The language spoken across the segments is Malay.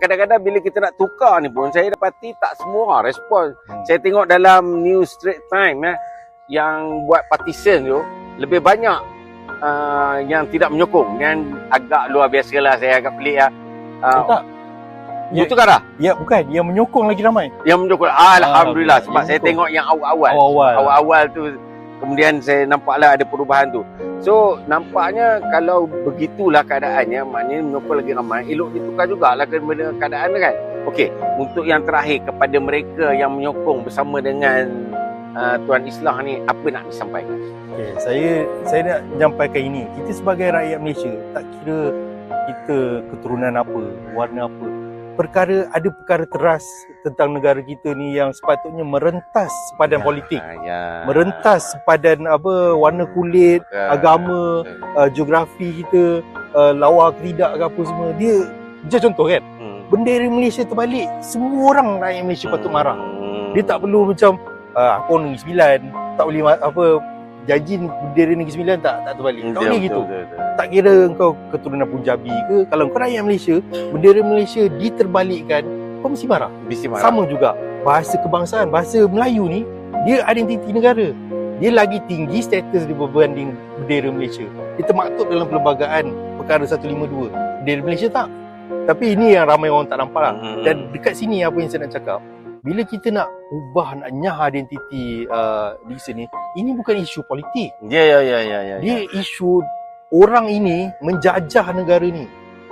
kadang-kadang bila kita nak tukar ni pun saya dapati tak semua respon. Hmm. Saya tengok dalam New Straits Time ya yang buat partition tu lebih banyak uh, yang tidak menyokong dan agak luar biasa lah saya agak pelik ya. Uh, tak. Ya. Itu kan Ya bukan, yang menyokong lagi ramai. yang menyokong. Alhamdulillah Ah, sebab saya menyokong. tengok yang awal-awal. Awal-awal. Awal-awal tu kemudian saya nampaklah ada perubahan tu. So nampaknya kalau begitulah keadaannya maknanya menyokong lagi ramai elok ditukar jugalah keadaan kan. Okey, untuk yang terakhir kepada mereka yang menyokong bersama dengan uh, Tuan Islah ni apa nak disampaikan? Okay, saya saya nak menyampaikan ini. Kita sebagai rakyat Malaysia, tak kira kita keturunan apa, warna apa. Perkara ada perkara teras tentang negara kita ni yang sepatutnya merentas padan politik. Ah, ya. Merentas padan apa warna kulit, Ah, agama, uh, geografi kita, uh, lawa ke tidak ke apa semua. Dia je contoh kan. Hmm. Bendera Malaysia terbalik, semua orang rakyat Malaysia patut marah. Hmm. Dia tak perlu macam uh, aku Negeri Sembilan, tak boleh apa janji bendera Negeri Sembilan tak tak terbalik. Hmm, Tak boleh betul, gitu. betul, betul. Tak kira kau keturunan Punjabi ke, kalau kau rakyat Malaysia, bendera Malaysia diterbalikkan, kau mesti marah. Mesti marah. Sama juga bahasa kebangsaan, bahasa Melayu ni dia identiti negara. Dia lagi tinggi status dia berbanding bendera Malaysia. Dia termaktub dalam perlembagaan perkara 152. Bendera Malaysia tak. Tapi ini yang ramai orang tak nampak lah. Hmm. Dan dekat sini apa yang saya nak cakap, bila kita nak ubah, nak nyah identiti uh, di sini, ini bukan isu politik. Ya ya ya ya ya. Dia isu orang ini menjajah negara ni.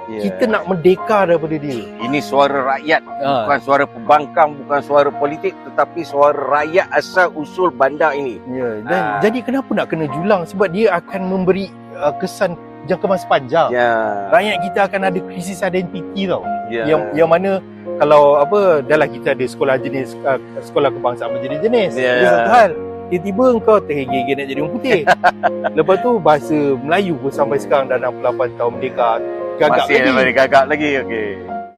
ya. Kita nak merdeka daripada dia. ini suara rakyat Ha. bukan suara pembangkang bukan suara politik tetapi suara rakyat asal usul bandar ini Ya, dan Ah. jadi kenapa nak kena julang sebab dia akan memberi uh, kesan jangka masa panjang. ya Rakyat kita akan ada krisis identiti tau. ya Yang yang mana kalau apa dah lah kita ada sekolah jenis uh, sekolah kebangsaan berjenis-jenis. Ya. Itu satu hal. Tiba-tiba kau terhege-hege nak jadi orang putih. Lepas tu bahasa Melayu pun sampai sekarang dah 68 tahun merdeka gagap masih lagi. lagi gagap lagi okey